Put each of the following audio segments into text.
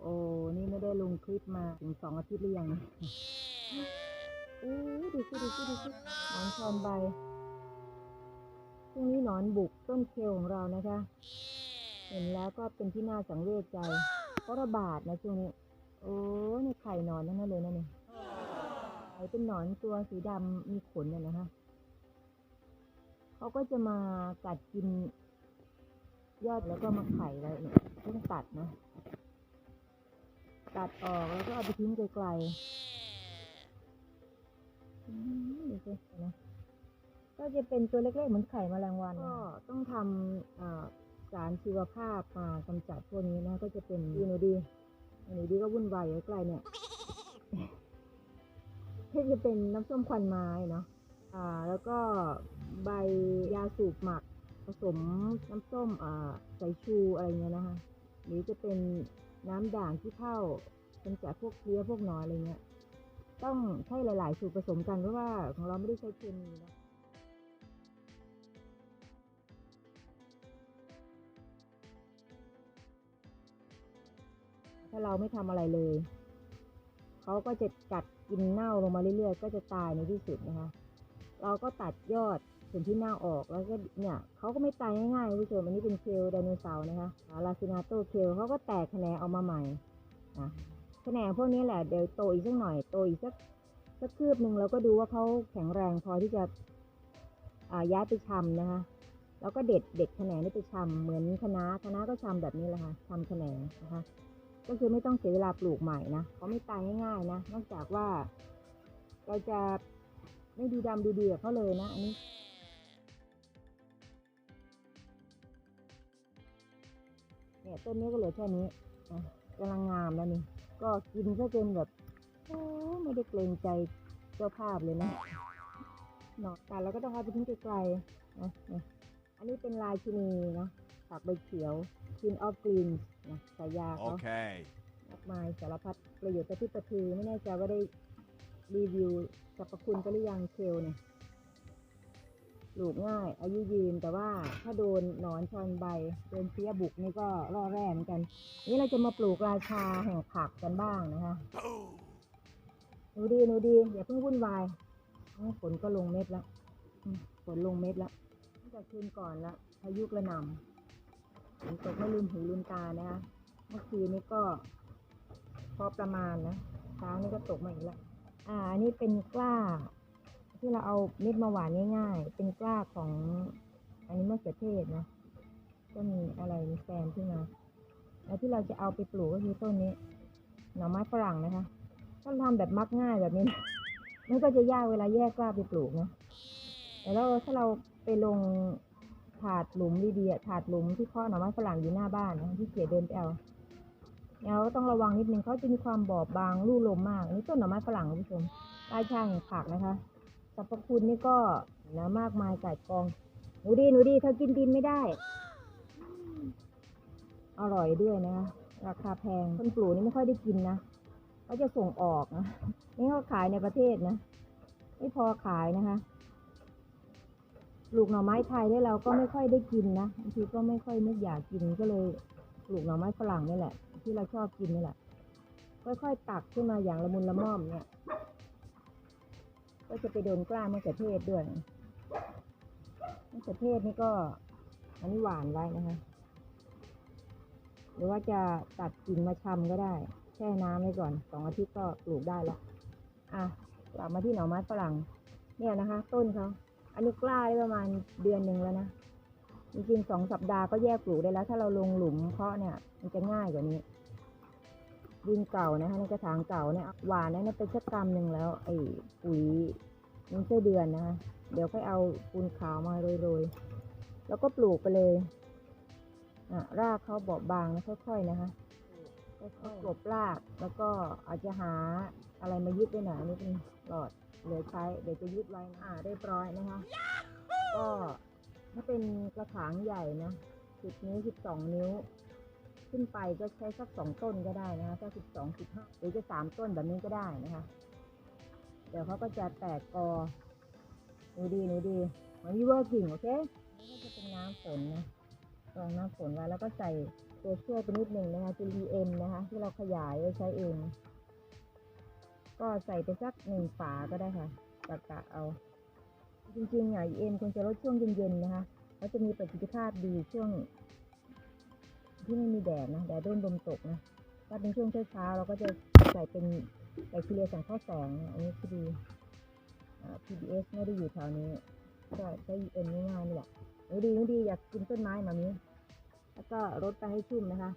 โอ้ นี่ไม่ได้ลงคลิปมาถึงสองอาทิตย์หรือยังเนี่ยโอ้ดูสิดูสิดูสิหนอนชอนใบช่วงนี้หนอนบุกต้นเคลของเรานะคะ เห็นแล้วก็เป็นที่น่าสังเวชใจเพราะระบาดนะช่วงนี้ โอ้นี่ไข่หนอนทั้งนั้นเลยนะนี่ไข่เป็นหนอนตัวสีดำมีขนน่ะนะคะเขาก็จะมากัดกิน ยอดแล้วก็มาไข่ไว้เนี่ยต้องตัดนะ ตัดออกแล้วก็เอาไปทิ้งไกลๆอืมดูสิเห็นไหมก็จะเป็นตัวเล็กๆเหมือนไข่แมลงวันก็ต้องทำอ่าสารชีวภาพมากำจัดพวกนี้นะ ก็จะเป็นดีหนูดีหนูดีก็วุ่นวายอยู่ใกล้เนี่ยที่จะเป็นน้ำส้มควันไม้เนาะอ่า แล้วก็ใบยาสูบหมัก ผสมน้ำส้มอ่าใส่ชูอะไรเงี้ยนะคะ หรือจะเป็นน้ำด่างที่เข้ากำจัดพวกเพลี้ยพวกหนอนอะไรเงี้ย ต้องใช้หลาย ๆ สูตรผสมกันเพราะว่าของเราไม่ได้ใช้เคมีนะถ้าเราไม่ทำอะไรเลย เขาก็จะกัดกินเน่าลงมาเรื่อยๆ ก็จะตายในที่สุดนะคะ เราก็ตัดยอด ส่วนที่เน่าออกแล้วก็เนี่ยเขาก็ไม่ตายง่ายๆคุณผู้ชมอันนี้เป็นเคลไดโนเสาร์นะคะลาซินาโตเคลเขาก็แตกแขนงออกมาใหม่นะแขนงพวกนี้แหละเดี๋ยวโตอีกสักหน่อยโตอีกสักสักคืบหนึ่งเราก็ดูว่าเขาแข็งแรงพอที่จะอ่าย้ายไปชำนะคะแล้วก็เด็ดเด็ดแขนงนี่ไปชำเหมือนคะน้าคะก็ชำแบบนี้แหละค่ะชำแขนงนะคะก็คือไม่ต้องเสียเวลาปลูกใหม่นะเขาไม่ตายง่ายๆนะ นอกจากว่า เราจะไม่ดูดำดูดีกับเขาเลยนะ อันนี้ ต้นนี้ก็เหลือแค่นี้นะกำลังงามแล้วนี่ ก็กินซะจนแบบโอ้ไม่ได้เกรงใจเจ้าภาพเลยนะเนาะแต่เราก็ต้องเอาไปทิ้งไกลๆนะเนี่ยอันนี้เป็นลายชินีนะผักใบเขียว Queen of Green นะฉายาเขา Okay. มากมายสารพัดประโยชน์ประทิประทือไม่แน่ใจว่าได้รีวิวสรรพคุณกันหรือยังเคลเนี่ย ปลูกง่าย อายุยืนแต่ว่าถ้าโดนหนอนชอนใบโดนเพี้ยบุกนี่ก็ร่อแร่เหมือนกัน นี่เราจะมาปลูกราชาแห่งผักกันบ้างนะคะหนูดีหนูดีอย่าเพิ่งวุ่นวายฝนก็ลงเม็ดแล้วฝนลงเม็ดแล้วตั้งแต่คืนก่อนละพายุกระหน่ำฝนตกไม่ลืมหูลืมตานะคะเมื่อคืนนี้ก็พอประมาณนะเช้านี้ก็ตกมาอีกแล้วอ่าอันนี้เป็นกล้า ที่เราเอาเม็ดมาหวานง่าย ๆ เป็นกล้าของอันนี้มะเขือเทศนะก็มีอะไรมีแซมขึ้นมาแล้วที่เราจะเอาไปปลูกก็คือต้นนี้ หน่อไม้ฝรั่งนะคะถ้าทำแบบมักง่ายแบบนี้นะมันก็จะยากเวลาแยกกล้าไปปลูกนะแต่แล้วถ้าเราไปลงถาดหลุมดีๆถาดหลุมที่เพาะหน่อไม้ฝรั่งอยู่หน้าบ้านนะที่เกียเดินไปเอาเราก็ต้องระวังนิดนึงเขาจะมีความบอบบางลู่ลมมากอันนี้ต้นหน่อไม้ฝรั่งคุณผู้ชมราชางผักนะคะ สรรพคุณนี่ก็นะมากมายก่ายกอง หนูดีหนูดีเธอกินดินไม่ได้ อร่อยด้วยนะ ราคาแพง คนปลูกนี่ไม่ค่อยได้กินนะเขาจะส่งออกนะ นี่เขาขายในประเทศนะ ไม่พอขายนะคะ ปลูกหน่อไม้ไทยได้เราก็ไม่ค่อยได้กินนะบางทีก็ไม่ค่อยนึกอยากกินก็เลยปลูกหน่อไม้ฝรั่งนี่แหละ ที่เราชอบกินนี่แหละ ค่อยๆ ตักขึ้นมาอย่างละมุนละม่อมเนี่ย ก็จะไปโดนกล้ามะเขือเทศด้วยมะเขือเทศนี่ก็อันนี้หวานไว้นะคะ หรือว่าจะตัดกิ่งมาชำก็ได้ แช่น้ำไว้ก่อนสองอาทิตย์ก็ปลูกได้แล้วอะกลับมาที่หน่อไม้ฝรั่ง เนี่ยนะคะ ต้นเขาอันนี้กล้าได้ประมาณเดือนหนึ่งแล้วนะจริงๆสองสัปดาห์ก็แยกปลูกได้แล้ว ถ้าเราลงหลุมเพาะเนี่ย มันจะง่ายกว่านี้ ดินเก่านะคะในกระถางเก่าเนี่ยหวานนะเนี่ยเป็นชักกรัมหนึ่งแล้วไอ้ปุ๋ยมันไส้เดือนนะคะเดี๋ยวค่อยเอาปูนขาวมาโรยๆ แล้วก็ปลูกไปเลยอะรากเขาเบอบางนะค่อยๆนะคะค่อยๆกลบรากแล้วก็อาจจะหาอะไรมายึดไว้หน่อยอันนี่เป็นหลอดเหลือใช้เดี๋ยวจะยึดไว้นะอ่าเรียบร้อยนะคะ ก็ถ้าเป็นกระถางใหญ่นะสิบนิ้วสิบสองนิ้ว ขึ้นไปก็ใช้สักสองต้นก็ได้นะคะถ้าสิบสองสิบห้าหรือจะสามต้นแบบนี้ก็ได้นะคะ เดี๋ยวเขาก็จะแตกกอหนูดีหนูดีมันมีเวอร์กิ่งโอเคนี่ก็จะเป็นน้ำฝนนะรองน้ำฝนไว้แล้วก็ใส่ตัวช่วยไปนิดหนึ่งนะคะจุลีเอ็มนะคะ ที่เราขยายไว้ใช้เอง ก็ใส่ไปสักหนึ่งฝาก็ได้ค่ะกะกะเอาจริงๆอะเอ็มควรจะลดช่วงเย็นๆนะคะแล้วจะมีประสิทธิภาพดีช่วง ที่ไม่มีแดดนะแดดโดนลมตกนะถ้าเป็นช่วงเช้าๆเราก็จะใส่เป็นแบคทีเรียสังเคราะห์แสงนะอันนี้คือดีอ่า PBS ไม่ได้อยู่แถวนี้ก็ใช้เอ็นง่ายๆนี่แหละหนูดีหนูดีอยากกินต้นไม้แบบนี้ แล้วก็รดไปให้ชุ่มนะคะ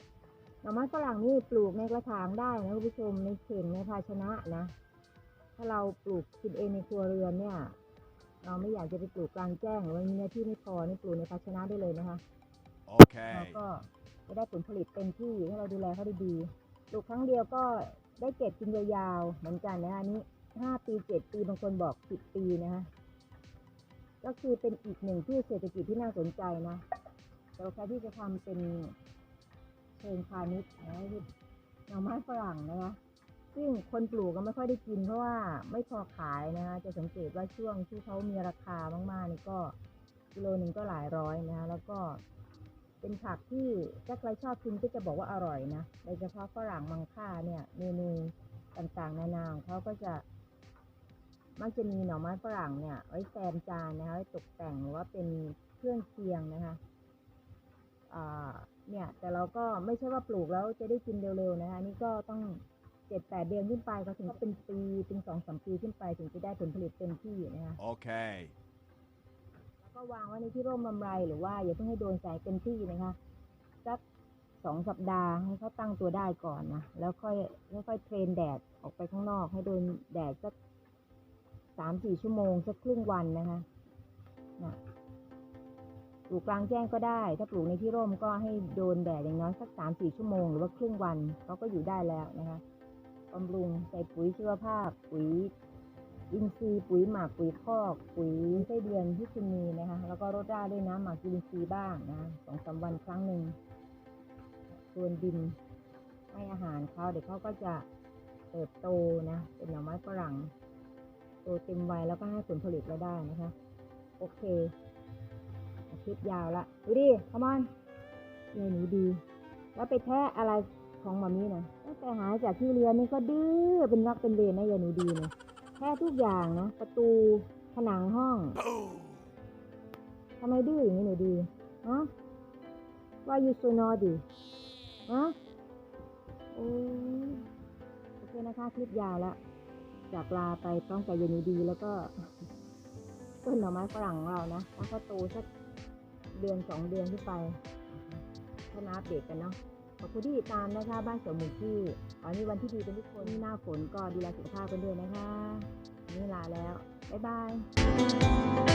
หน่อไม้ฝรั่งนี่ปลูกในกระถางได้นะคุณผู้ชมในเข่งในภาชนะนะ ถ้าเราปลูกกินเองในครัวเรือนเนี่ย เราไม่อยากจะไปปลูกกลางแจ้งหรือว่ามีเนื้อที่ไม่พอนี่ปลูกในภาชนะได้เลยนะคะเรา Okay. ก็ จะได้ผลผลิตเต็มที่ถ้าเราดูแลเขาดีๆปลูกครั้งเดียวก็ได้เก็บกินยาวๆเหมือนกันนะอันนี้ห้าปีเจ็ดปีบางคนบอกสิบปีนะฮะก็คือเป็นอีกหนึ่งที่เศรษฐกิจที่น่าสนใจนะเราใครที่จะทำเป็นเชิงพาณิชย์นะคือหน่อไม้ฝรั่งนะคะซึ่งคนปลูกก็ไม่ค่อยได้กินเพราะว่าไม่พอขายนะคะจะสังเกตว่าช่วงที่เขามีราคามากๆนี่ก็กิโลหนึ่งก็หลายร้อยนะคะแล้วก็ เป็นผักที่ถ้าใครชอบกินก็จะบอกว่าอร่อยนะโดยเฉพาะฝรั่งมังค่าเนี่ยเมนูต่างๆนานาของเขาก็จะมักจะมีหน่อไม้ฝรั่งเนี่ยไว้แซมจานนะคะไว้ตกแต่งหรือว่าเป็นเครื่องเคียงนะคะเนี่ยแต่เราก็ไม่ใช่ว่าปลูกแล้วจะได้กินเร็วๆนะคะนี่ก็ต้องเจ็ดแปดเดือนขึ้นไปก็ถึงเป็นปีเป็นสองสามปีขึ้นไปถึงจะได้ผลผลิตเต็มที่นะคะ Okay. แล้ว ก็วางไว้ในที่ร่มลำไรหรือว่าอย่าเพิ่งให้โดนแสงเต็มที่นะคะสักสองสัปดาห์ให้เขาตั้งตัวได้ก่อนนะแล้วค่อยค่อยเทรนแดดออกไปข้างนอก ให้โดนแดดสักสามสี่ชั่วโมงสักครึ่งวันนะคะนะปลูกกลางแจ้งก็ได้ ถ้าปลูกในที่ร่มก็ให้โดนแดดอย่างน้อยสักสามสี่ชั่วโมงหรือว่าครึ่งวันเขาก็อยู่ได้แล้วนะคะบำรุงใส่ปุ๋ยชีวภาพ ปุ๋ย อินทรีย์ปุ๋ยหมักปุ๋ยคอกปุ๋ยไส้เดือนที่คุณมีนะคะแล้วก็รดราด้วยน้ำหมักอินทรีย์บ้างนะสองสามวันครั้งหนึ่งส่วนดินให้อาหารเขาเดี๋ยวเขาก็จะเติบโตนะเป็นหน่อไม้ฝรั่งโตเต็มวัยแล้วก็ให้ผลผลิตเราได้นะคะ โอเคคลิปยาวละดูดิขมอนเนี่ยหนูดี แล้วไปแทะอะไรของมามีนะตั้งแต่หายจากที่เรียนนี่ก็ดื้อเป็นรักเป็นเวรนะยายหนูดีเนี่ย แค่ทุกอย่างนะ ประตูผนังห้องทำไมดื้ออย่างนี้หนูดีฮะว่ายูโซนอดีฮะโอ้โอเคนะคะคลิปยาวแล้วจากลาไปพร้อมกับเยนหนูดีแล้วก็ต้นหน่อไม้ฝรั่งเรานะแล้วก็โตสักเดือนสองเดือนขึ้นไปถ้านับเด็กกันเนาะ ขอบคุณที่ติดตามนะคะ บ้านสวนหมูที่วันนี้วันที่ดีกันทุกคนหน้าฝนก็ดูแลสุขภาพกันด้วยนะคะนี่ลาแล้ว บ๊ายบาย